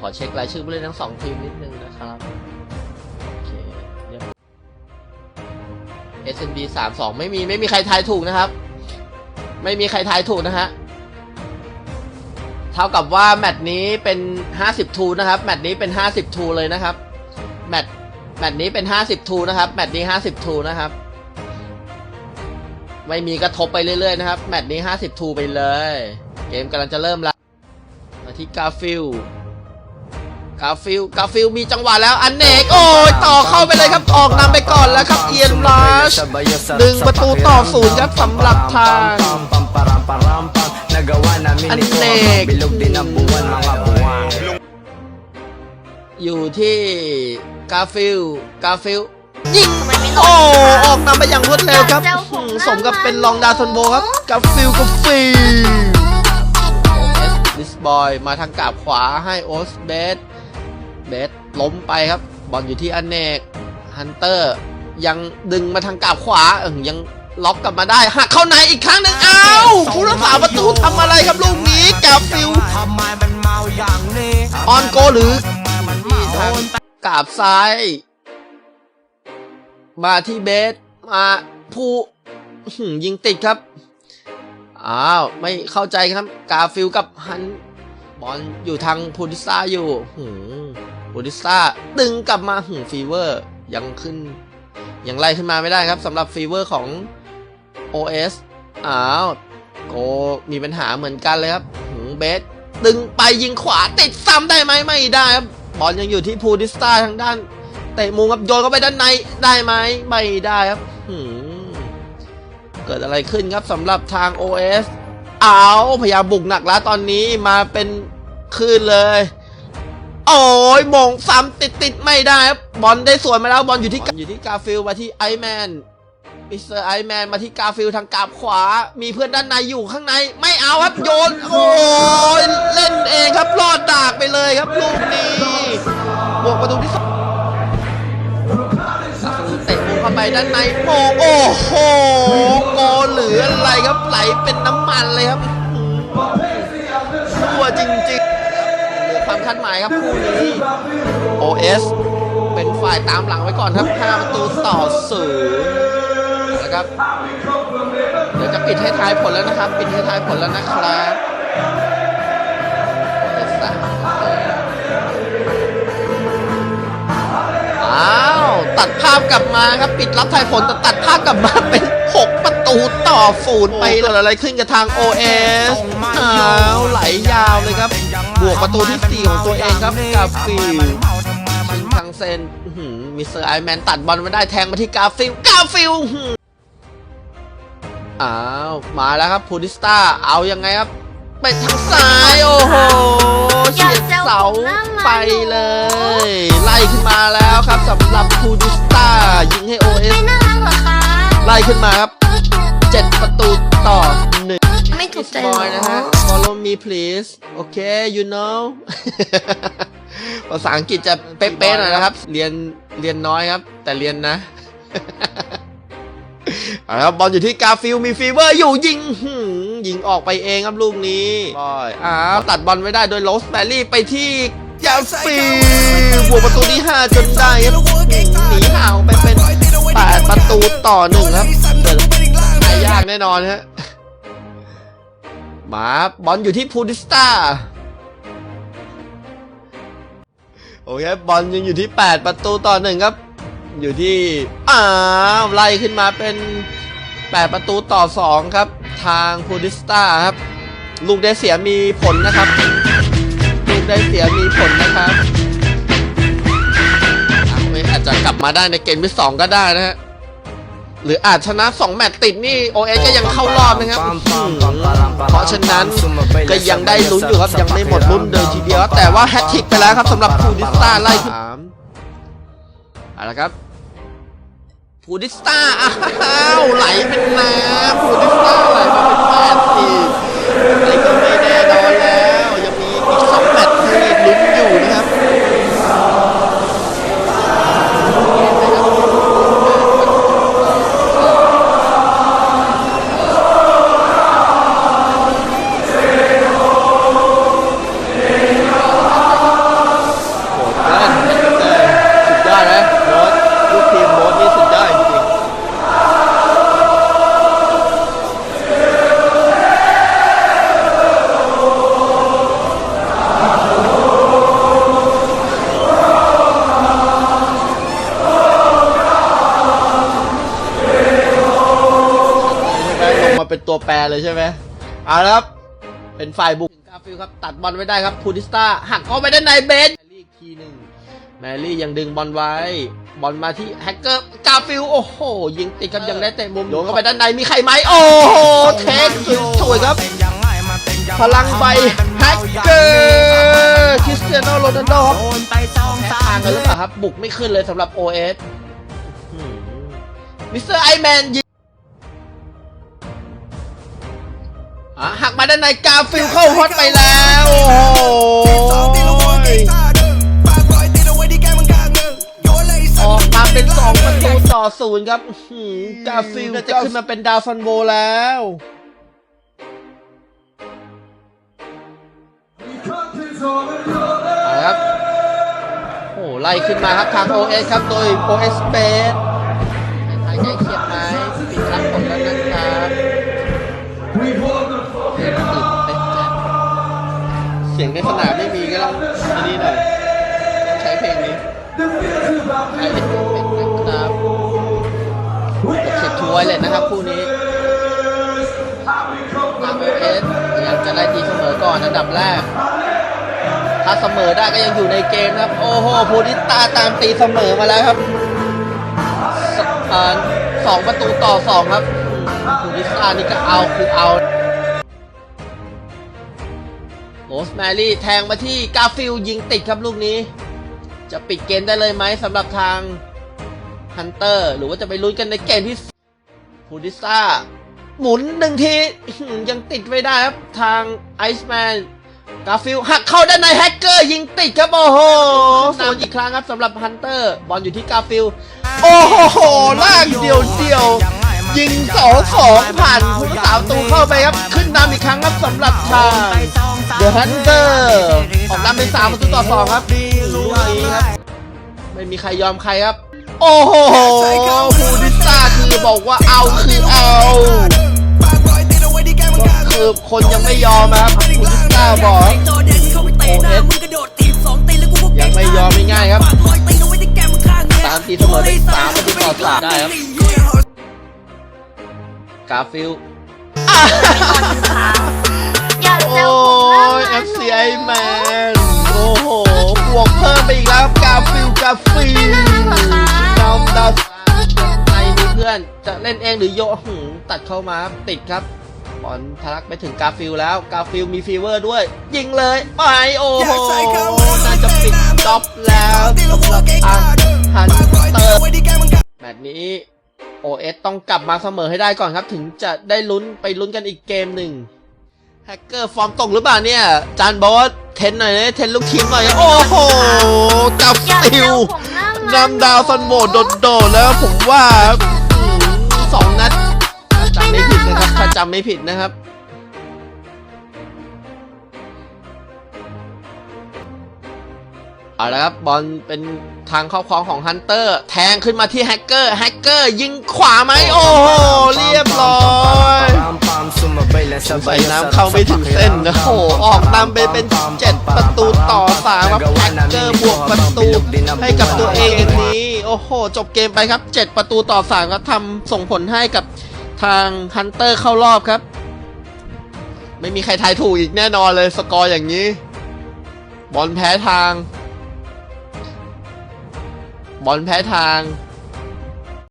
ขอเช็ครายชื่อผู้เล่นทั้งสองทีมนิดนึงนะครับ โอเคเรียบ SNB สามสองไม่มีไม่มีใครทายถูกนะครับ ไม่มีใครทายถูกนะฮะ เท่ากับว่าแมตช์นี้เป็น50ทูนะครับ แมตช์นี้เป็น50ทูเลยนะครับ แมตช์แมตช์นี้เป็น50ทูนะครับ แมตช์นี้50ทูนะครับไม่มีกระทบไปเรื่อยๆนะครับ แมตช์นี้ 50ทูไปเลย เกมกำลังจะเริ่มแล้วมาที่กาฟิล กาฟิลกาฟิลมีจังหวะแล้วอันเนกโอ้ยต่อเข้าไปเลยครับออกนำไปก่อนแล้วครับเอียนลัชดึงประตูต่อศูนย์ครับสำหรับทางอันเนกอยู่ที่กาฟิลกาฟิลยิงโอ้ออกนำไปอย่างรวดเร็วครับ สมกับเป็นรองดาวทนโบครับกาฟิลกาฟิลลิสบอยมาทางกาบขวาให้โอสเบส เบสล้มไปครับบอลอยู่ที่อเนกฮันเตอร์ยังดึงมาทางกาบขวาเออยังล็อกกลับมาได้หักเข้าในอีกครั้งหนึ่งอ้าวผู้รักษาประตูทำอะไรครับลูกนี้กาฟิลออนโกหรือมันเมาโดนกาบซ้าย มาที่เบสมาผู้ยิงติดครับอ้าวไม่เข้าใจครับ กาฟิลกับฮันบอลอยู่ทางพูดิซ่าอยู่หื มพูดิซ่าดึงกลับมาหืมฟีเวอร์ยังขึ้น ยังไล่ขึ้นมาไม่ได้ครับสำหรับฟีเวอร์ของ OS อ้าวโกมีปัญหาเหมือนกันเลยครับหืมเบสดึงไปยิงขวาติดซ้ำได้ไหมไม่ได้ครับบอลยังอยู่ที่พูดิสตาทางด้านเตะมุมครับโยนเข้าไปด้านในได้ไหมไม่ได้ครับหืมเกิดอะไรขึ้นครับสำหรับทาง OS เอาพยายามบุกหนักแล้วตอนนี้มาเป็นคลื่นเลย โอ้ยมงซ้ำติดติดไม่ได้ครับบอลได้สวนมาแล้วบอลอยู่ที่อยู่ที่กาฟิลมาที่ไอแมนมิสเตอร์ไอแมนมาที่กาฟิลทางกาบขวา มีเพื่อนด้านในอยู่ข้างใน ไม่เอาครับโยน โอ้ยเล่นเองครับรอดดากไปเลยครับลูกนี้บวกประตูที่สองเตะมุมเข้าไปด้านในโมงโอ้โหโกเหลืออะไรครับไหลเป็นน้ำมันเลยครับชั่วจริงามคาดหมายครับคู่นี้ OS เป็นฝ่ายตามหลังไว้ก่อนครับ 5 ประตูต่อศูนย์แล้วครับ เดี๋ยวจะปิดให้ทายผลแล้วนะครับ ปิดให้ทายผลแล้วนะครับ OS สามอ้าว ตัดภาพกลับมาครับ ปิดรับทายผลแต่ตัดภาพกลับมาเป็น 6ประตูต่อศูนย์ไปเกิดอะไรขึ้นกับทาง OS อ้าวไหลยาวเลยครับ บวกประตูที่ 4 ของตัวเองครับกาฟิลชิงทางเซนอื้อหือมิสเตอร์ไอแมนตัดบอลมาได้แทงมาที่กาฟิลกาฟิลอื้อหืออ้าวมาแล้วครับพูดิสตาเอายังไงครับไปทางซ้ายโอ้โหเฉียดเสาไปเลย ไล่ขึ้นมาแล้วครับสำหรับพูดิสตายิงให้ OS ไม่น่ารักเหรอคะไล่ขึ้นมาครับ 7ประตูต่อหนึ่ง ไม่ถูกใจบอยนะฮะ follow me please โอเค you know ภาษาอังกฤษจะเป๊ะๆหน่อยนะครับ เรียนเรียนน้อยครับ แต่เรียนนะ เอาละครับบอลอยู่ที่กาฟิลมีฟีเวอร์อยู่ยิงหืมยิงออกไปเองครับลูกนี้บอยอ้าวตัดบอลไม่ได้โดยโรสแบรรี่ไปที่กาฟิลบวกประตูที่ 5 จนได้ครับหนีห่างไปเป็น 8 ประตูต่อหนึ่งครับเปิด ไม่ยากแน่นอนฮะมาบอลอยู่ที่พูดิสตาโอเคบอลยังอยู่ที่ 8 ประตูต่อหนึ่งครับ อยู่ที่อ้าวไล่ขึ้นมาเป็น 8 ประตูต่อ 2 ครับ ทางพูดิสตาครับ ลูกได้เสียมีผลนะครับ ลูกได้เสียมีผลนะครับอะเว้ยอาจจะกลับมาได้ในเกมที่ 2 ก็ได้นะฮะ หรืออาจชนะ 2 แมตช์ติดนี่ OS ก็ยังเข้ารอบนะครับอืมเพราะฉะนั้นก็ยังได้ลุ้นอยู่ครับยังไม่หมดลุ้นเลยทีเดียว แต่ว่าแฮตทริกไปแล้วครับสำหรับพูดิสตาไล่สามเอาละครับพูดิสตาอ้าวไหลเป็นน้ำ ตัวแปรเลยใช่ไหมเอาละครับ เป็นฝ่ายบุกกาฟิลครับตัดบอลไว้ได้ครับพูดิสตาหักเข้าไปด้านในเบนแมรี่อีกทีหนึ่งแมรี่ยังดึงบอลไว้ บอลมาที่แฮกเกอร์กาฟิลโอ้โหยิงติดครับยังได้เตะมุมโยนเข้าไปด้านในมีใครไหมโอ้โหเทคสวยครับ พลังใบแฮกเกอร์คริสเตียโนโรนัลโดครับโอนไปสองแพ้ทางกันหรือเปล่าครับ บุกไม่ขึ้นเลยสำหรับ OS อืมมิสเตอร์ไอแมนยิง มาด้านในกาฟิลเข้าฮอตไปแล้วโอ้โหออกมาเป็น2ประตูต่อศูนย์ครับกาฟิลจะขึ้นมาเป็นดาวฟันโบแล้วครับโอ้ไล่ขึ้นมาครับทาง OS ครับโดย OS Space ทางใกล้เคียงไหมปิดรับผลแล้วนะครับ สียงในสนามไม่มีก็ต้องอันนี้หน่อยต้องใช้เพลงนี้ใช้เป็นเป็นนะครับเสร็จทัวร์เลยนะครับคู่นี้ทาง OS พยายามจะไล่ตีเสมอก่อนอันดับแรก ถ้าเสมอได้ก็ยังอยู่ในเกมนะครับ โอ้โหโพลิตาตามตีเสมอมาแล้วครับสองประตูต่อสองครับอืมโพลิตานี่ก็เอาคือเอา โรสแมรี่แทงมาที่กาฟิลยิงติดครับลูกนี้ จะปิดเกมได้เลยไหมสำหรับทางฮันเตอร์ หรือว่าจะไปลุ้นกันในเกมที่โพลิสตาหมุนหนึ่งทีอื้อหือยังติดไม่ได้ครับ ทางไอซ์แมนกาฟิลหักเข้าด้านในแฮกเกอร์ยิงติดครับ โอ้โหโดนอีกครั้งครับสำหรับฮันเตอร์ บอลอยู่ที่กาฟิล โอ้โหลากเดียวเดียว ยิงสองสองผ่านผู้สาวตูเข้าไปครับ ขึ้นนำอีกครั้งครับสำหรับทางเดอะฮันเตอร์ออกนำเป็นสามประตูต่อสองครับลูกนี้ครับ ไม่มีใครยอมใครครับ โอ้โหฟูดิซ่าคือบอกว่าเอาคือเอาคือคนยังไม่ยอมนะครับฟูดิซ่าบอกอยังไม่ยอมง่ายครับตามตีเสมอได้สามประตูต่อสามได้ครับ กาฟิลอย่าแซโอ้วผมย นะ FCI Man โอ้โห บวกเพิ่มไปอีกแล้วครับกาฟิลกาฟิลดาวดาวในนี่เพื่อนจะเล่นเองหรือโยหืมตัดเข้ามาครับติดครับบอลทะลักไปถึงกาฟิลแล้ว กาฟิลมีฟีเวอร์ด้วย ยิงเลยไปโอ้โห น่าจะปิดจ็อบแล้วสำหรับทางฮันเตอร์ แมตช์นี้ OS ต้องกลับมาเสมอให้ได้ก่อนครับ ถึงจะได้ลุ้นไปลุ้นกันอีกเกมหนึ่งแฮกเกอร์ฟอร์มตกหรือเปล่าเนี่ย จานบอสเทนหน่อยนะเทนลูกทีมหน่อย โอ้โห กับอย่าฟิแซลวผมนะนำดาวซันโบดโดดๆแล้วผมว่าอืมสองนัดถ้าจำไม่ผิดนะครับถ้าจำไม่ผิดนะครับ เอาละครับบอลเป็นทางเข้าคลองของฮันเตอร์ แทงขึ้นมาที่แฮกเกอร์แฮกเกอร์ยิงขวาไหมโอ้โหเรียบร้อยใส่น้ำเข้าไม่ถึงเส้นนะโอ้โหออกนำไปเป็น 7 ประตูต่อสามครับแฮกเกอร์บวกประตูให้กับตัวเองอย่างนี้ โอ้โห จบเกมไปครับ 7 ประตูต่อสามครับทำส่งผลให้กับทางฮันเตอร์เข้ารอบครับ ไม่มีใครทายถูกอีกแน่นอนเลยสกอร์อย่างนี้ บอลแพ้ทาง บอลแพ้ทาง